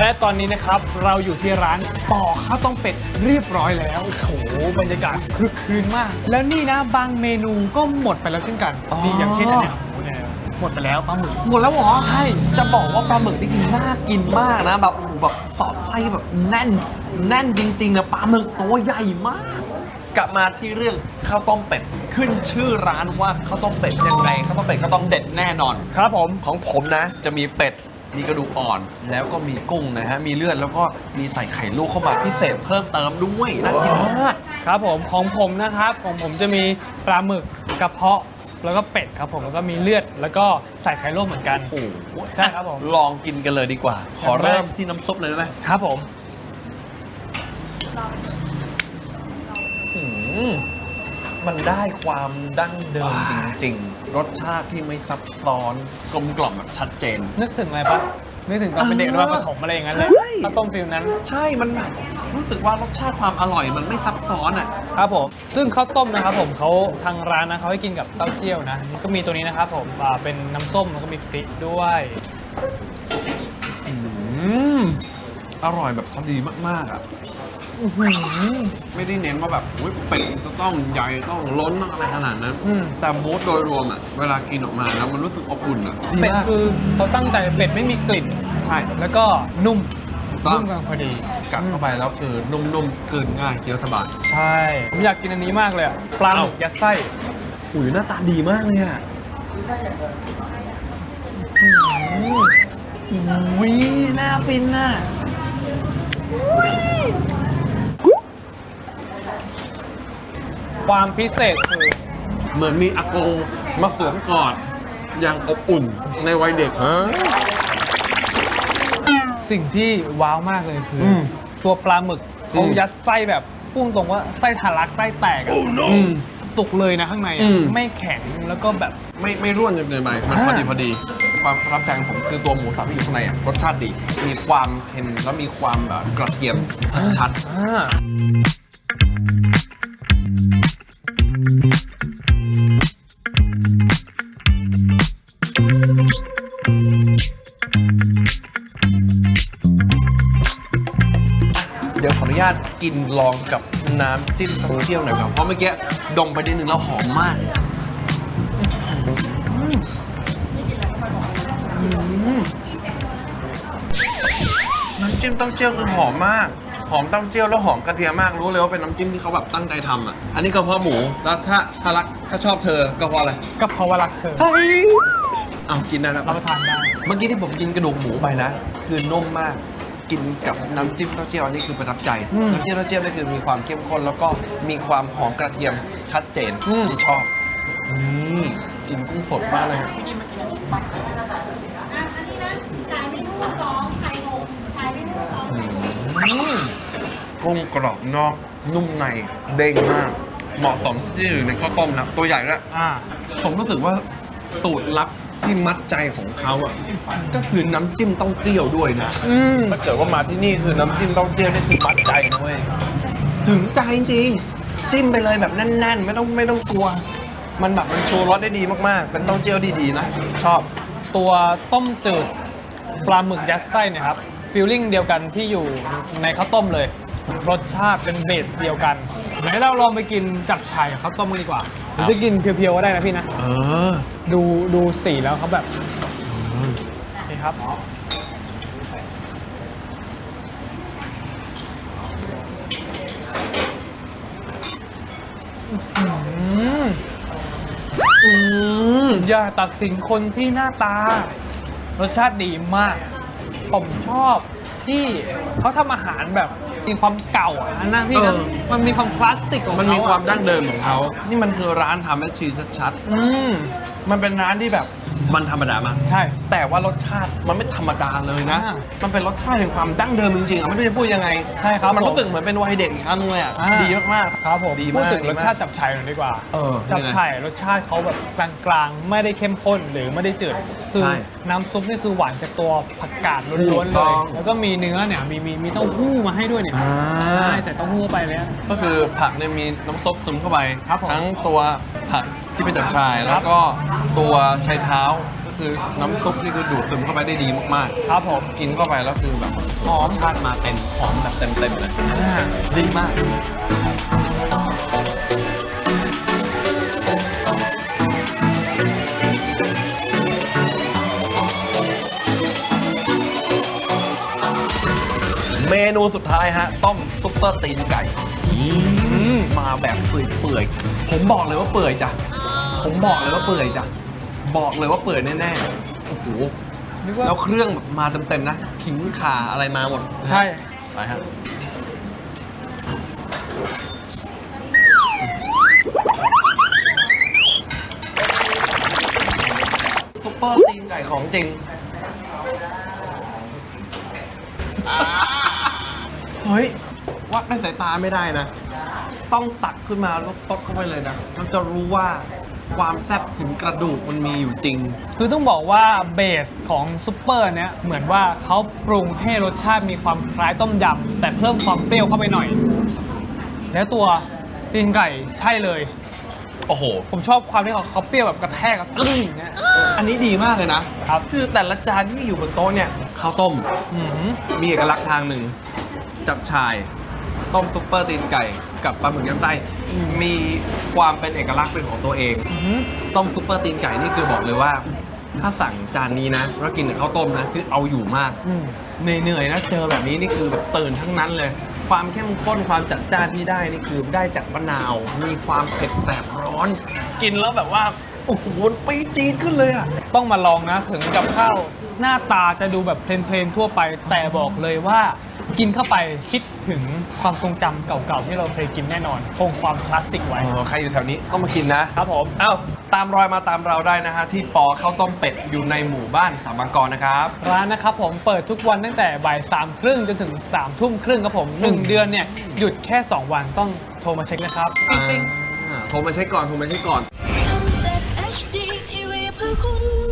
และตอนนี้นะครับ เราอยู่ที่ร้านปอข้าวต้มเป็ดเรียบร้อยแล้ว โอ้โหบรรยากาศคลึกคลืนมาก แล้วนี่นะบางเมนูก็หมดไปแล้วเช่นกันอ๋อ นี่อย่างเช่นอันเนี้ยโอ้โหเนี่ยหมดไปแล้วปลาหมึก หมดแล้วเหรอ ใช่ จะบอกว่าปลาหมึกนี่น่ากินมากนะ แบบแบบสอดไส้แบบแน่น แน่นจริงๆนะปลาหมึกตัวใหญ่มาก กลับมาที่เรื่องข้าวต้มเป็ดขึ้นชื่อร้านว่าข้าวต้มเป็ดยังไงข้าวต้มเป็ดก็ต้องเด็ดแน่นอน ครับผม ของผมนะจะมีเป็ด มีกระดูกอ่อนแล้วก็มีกุ้งนะฮะ มีเลือดแล้วก็มีใส่ไข่ลูกเข้ามาพิเศษเพิ่มเติมด้วยน่ากินมากครับผมของผมนะครับของผมจะมีปลาหมึกกระเพาะแล้วก็เป็ดครับผมแล้วก็มีเลือดแล้วก็ใส่ไข่ลวกเหมือนกัน โอ้โหใช่ครับผม ลองกินกันเลยดีกว่า ขอเริ่มที่น้ำซุปเลยได้ไหมครับผม อืม มันได้ความดั้งเดิมจริง ๆ รสชาติที่ไม่ซับซ้อนกลมกล่อมแบบชัดเจน นึกถึงอะไรปะนึกถึงตอนเป็นเด็กเออด้วยประถมอะไรอย่างนั้นเลยใช่ ข้าวต้มฟิลนั้น ใช่มันแบบรู้สึกว่ารสชาติความอร่อยมันไม่ซับซ้อนอะ ครับผม ซึ่งข้าวต้มนะครับผมเขาทางร้านนะเขาให้กินกับเต้าเจี้ยวนะ ก็มีตัวนี้นะครับผมอ่าเป็นน้ำส้มแล้วก็มีพริกด้วยอืมอร่อยแบบพอดีมากๆอะ ไม่ได้เน้นว่าแบบอุ๊ยเป็ดจะต้องใหญ่ต้องล้นต้องอะไรขนาดนั้นอืมแต่มูดโดยรวมอะเวลากินออกมาแล้วมันรู้สึกอบอุ่นอะเป็ดมากคือเขาตั้งใจเป็ดไม่มีกลิ่นใช่แล้วก็นุ่มต้องนุ่มกำลังพอดีกัดเข้าไปแล้วคือนุ่มๆกลืนง่ายเคี้ยวสบายใช่ผมอยากกินอันนี้มากเลยอะปลาหมึกยัดไส้อุ้ยหน้าตาดีมากเลยอะอุ้ยน่าฟินน่ะ ความพิเศษคือเหมือนมีอากงมาสวมกอดอย่างอบอุ่นในวัยเด็ก สิ่งที่ว้าวมากเลยคืออมตัวปลาหมึกเขาอืมยัดไส้แบบพุ่งตรงว่าไส้ทะลักไส้แตกอะอืมตุกเลยนะข้างในอะอืม ไม่แข็งแล้วก็แบบ ไม่ไม่ร่วนจนเกินไปมันอ่าพอดีพอดี ความประทับใจของผมคือตัวหมูสับที่อยู่ข้างในอะรสชาติดี มีความเค็มแล้วมีความแบบกระเทียมชัดอ่า ตกินลองกับน้ำจิ้มเต้าเจี้ยวหน่อยครับเพราะเมื่อกี้ดมไปนิดนึงแล้วหอมมากน้ำจิ้มเต้าเจี้ยวคือหอมมาก หอมเต้าเจี้ยวแล้วหอมกระเทียมมากรู้เลยว่าเป็นน้ำจิ้มที่เขาแบบตั้งใจทำอะ อันนี้กระเพาะหมูแล้วถ้าถ้ารักถ้าชอบเธอกระเพาะอะไรก็เพราะว่ารักเธอ เฮ้ยเอากินได้แล้วรับประทานได้ เมื่อกี้ที่ผมกินกระดูกหมูไปนะ คือนุ่มมาก กินกับน้ำจิ้มเต้าเจี้ยวอันนี้คือประทับใจอืมน้ำจิ้มเต้าเจี้ยวนี่คือมีความเข้มข้นแล้วก็มีความหอมกระเทียมชัดเจนอืมที่ชอบนี่กินกุ้งสดมากเลยครับอะอันนี้นะขายเมนูสองไข่หงขายเมนูสองไข่หงอืมกุ้งกรอบนอกนุ่มในเด้งมาก เหมาะสมที่อยู่ในข้าวต้มนะตัวใหญ่ด้วยอ่าผมรู้สึกว่าสูตรลับ ที่มัดใจของเขาอะก็คือน้ำจิ้มเต้าเจี้ยวด้วยนะอืมถ้าเกิดว่ามาที่นี่คือน้ำจิ้มเต้าเจี้ยวนี่คือมัดใจนะเว้ยถึงใจจริงๆจิ้มไปเลยแบบแน่น ๆ ไม่ต้องไม่ต้องกลัว มันแบบมันโชว์รสได้ดีมากๆ เป็นเต้าเจี้ยวดีๆนะชอบ ตัวต้มจืดปลาหมึกยัดไส้เนี่ยครับฟีลลิ่งเดียวกันที่อยู่ในข้าวต้มเลย รสชาติเป็นเบสเดียวกัน ไหนเราลองไปกินจับฉ่ายกับข้าวต้มกันดีกว่าหรือจะกินเพียวๆก็ได้นะพี่นะ เออ ดูดูสีแล้วเขาแบบนี่ครับอืมอืมอย่าตัดสินคนที่หน้าตา รสชาติดีมาก ผมชอบ ที่เขาทำอาหารแบบมีความเก่าอะนะพี่นะมันมีความคลาสสิกของมันเขามีอะความดั้งเดิมของเขา นี่มันคือร้านทำแมชชีสชัดอืม ๆ มันเป็นร้านที่แบบมันธรรมดามาก ใช่ แต่ว่ารสชาติมันไม่ธรรมดาเลยนะ อ่ามันเป็นรสชาติแห่งความดั้งเดิมจริงๆอะไม่รู้จะพูดยังไงใช่ครับมันผมรู้สึกเหมือนเป็นวัยเด็กอีกครั้งนึงเลยอะอ่า ดีมากๆครับผมดีพูดมากถึงดีรสมากชาติจับฉ่ายหน่อยดีกว่าเออจับยังไง ฉ่ายรสชาติเขาแบบกลางๆ ไม่ได้เข้มข้นหรือไม่ได้จืด คือใช่น้ำซุปนี่คือหวานจากตัวผักกาดถูล้วนกๆเลต้ย องแล้วก็มีเนื้อเนี่ยมีมีมีเต้าหู้มาให้ด้วยเนี่ยอ่า ใช่ใส่เต้าหู้ไปเลย ก็คือผักเนี่ยมีน้ำซุปซึมเข้าไป ครับผมทั้งตัวผักที่เป็นจับชายครัแล้บวก็ตัวชายเท้าคือน้ำซุปนี่คือดูดซึมเข้าไปได้ดีมากครับผมๆ กินเข้าไปแล้วคือแบบหอมชาติมาเต็มหอมแบบเต็มๆเลยอ่าดีมาก เมนูสุดท้ายฮะ ต้มซุปเปอร์ตีนไก่มาแบบเปื่อยๆ ผมบอกเลยว่าเปื่อยจ้ะ ผมบอกเลยว่าเปื่อยจ้ะ บอกเลยว่าเปื่อยแน่ๆ โอ้โห นึกว่าแล้วเครื่องแบบมาเต็มๆนะ ขิงข่าอะไรมาหมดนะฮะใช่ ไปฮะซุปเปอร์ตีนไก่ของจริง เฮ้ย วัดในสายตาไม่ได้นะ ต้องตักขึ้นมาแล้วซดเข้าไปเลยนะเราจะรู้ว่าความแซ่บถึงกระดูกมันมีอยู่จริง คือต้องบอกว่าเบสของซุปเปอร์เนี้ยเหมือนว่าเขาปรุงให้รสชาติมีความคล้ายต้มยำแต่เพิ่มความเปรี้ยวเข้าไปหน่อย แล้วตัวตีนไก่ใช่เลย โอ้โห ผมชอบความที่เขาเขาเปรี้ยวแบบกระแทกอะตึ้งอย่างเงี้ย อันนี้ดีมากเลยนะครับ คือแต่ละจานที่อยู่บนโต๊ะเนี่ยข้าวต้ม อืมมีเอกลักษณ์ทางหนึ่งจับชาย ต้มซุปเปอร์ตีนไก่กับปลาหมึกยัดไส้มีความเป็นเอกลักษณ์เป็นของตัวเองอืมต้มซุปเปอร์ตีนไก่นี่คือบอกเลยว่า ถ้าสั่งจานนี้นะแล้วกินกับข้าวต้มนะคือเอาอยู่มากอืมเหนื่อยๆนะเจอแบบนี้นี่คือแบบตื่นทั้งนั้นเลย ความเข้มข้นความจัดจ้านที่ได้นี่คือได้จากมะนาว มีความเผ็ดแสบร้อน กินแล้วแบบว่าโอ้โหมันปีดจีดขึ้นเลยอะต้องมาลองนะถึงกับข้าวหน้าตาจะดูแบบเพลนๆทั่วไป แต่บอกเลยว่า กินเข้าไปคิดถึงความทรงจำเก่าๆ ที่เราเคยกินแน่นอน คงความคลาสสิกไว้เออใครอยู่แถวนี้ต้องมากินนะ ครับผม เอ้า ตามรอยมาตามเราได้นะฮะ ที่ปอข้าวต้มเป็ดอยู่ในหมู่บ้านสามบางกรนะครับ ร้านนะครับผมเปิดทุกวันตั้งแต่บ่ายสามครึ่งจนถึง3ามทุ่มครึ่งครับผม1เดือนเนี่ยหยุดแค่2วันต้องโทรมาเช็คนะครับอ่าโทรมาเช็คก่อนโทรมาเช็คก่อนทำจาก HD TV เพื่อคุณ